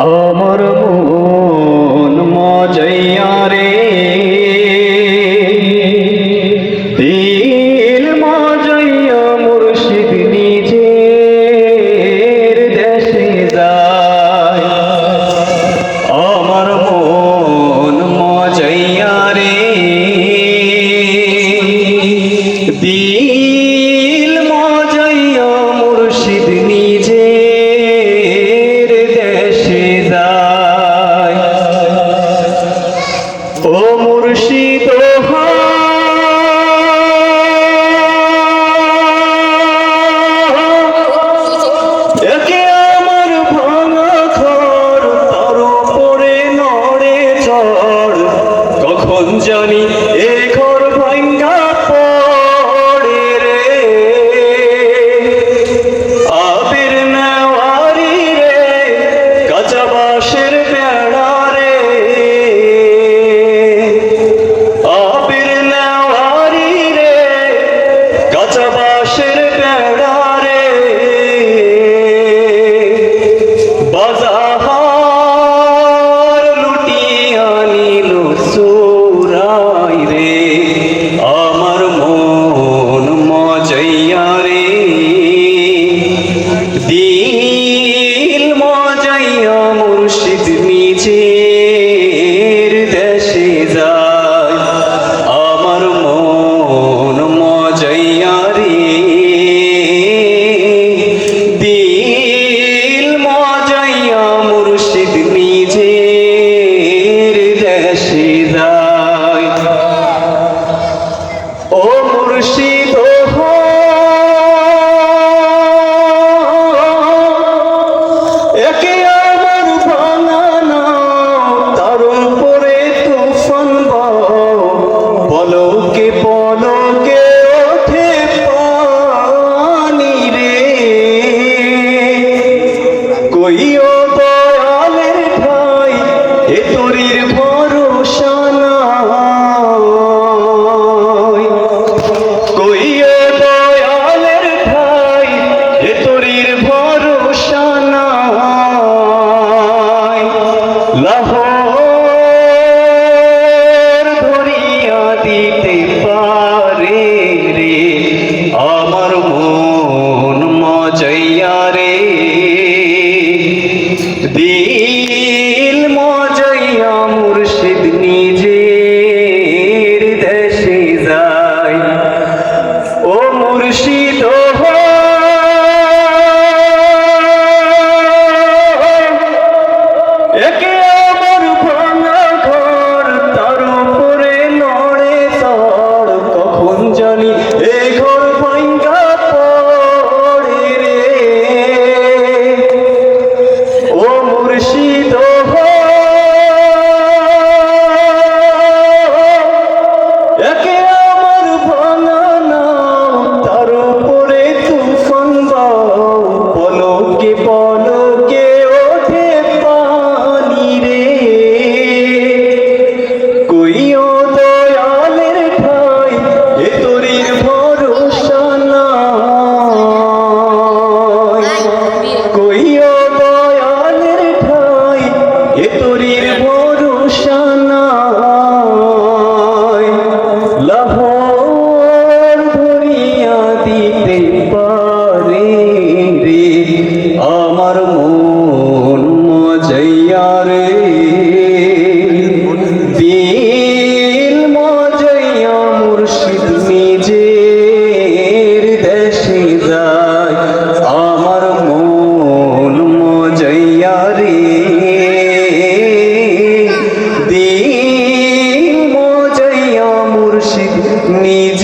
আমার মন মজাইয়া রে। ও মুর্শিদ একে আমার ভাঙা ঘর তার উপরে নড়ে চড় কখন জানি এক له দিনের বরুষা লাহোর ধরিয়া দিতে পারে। need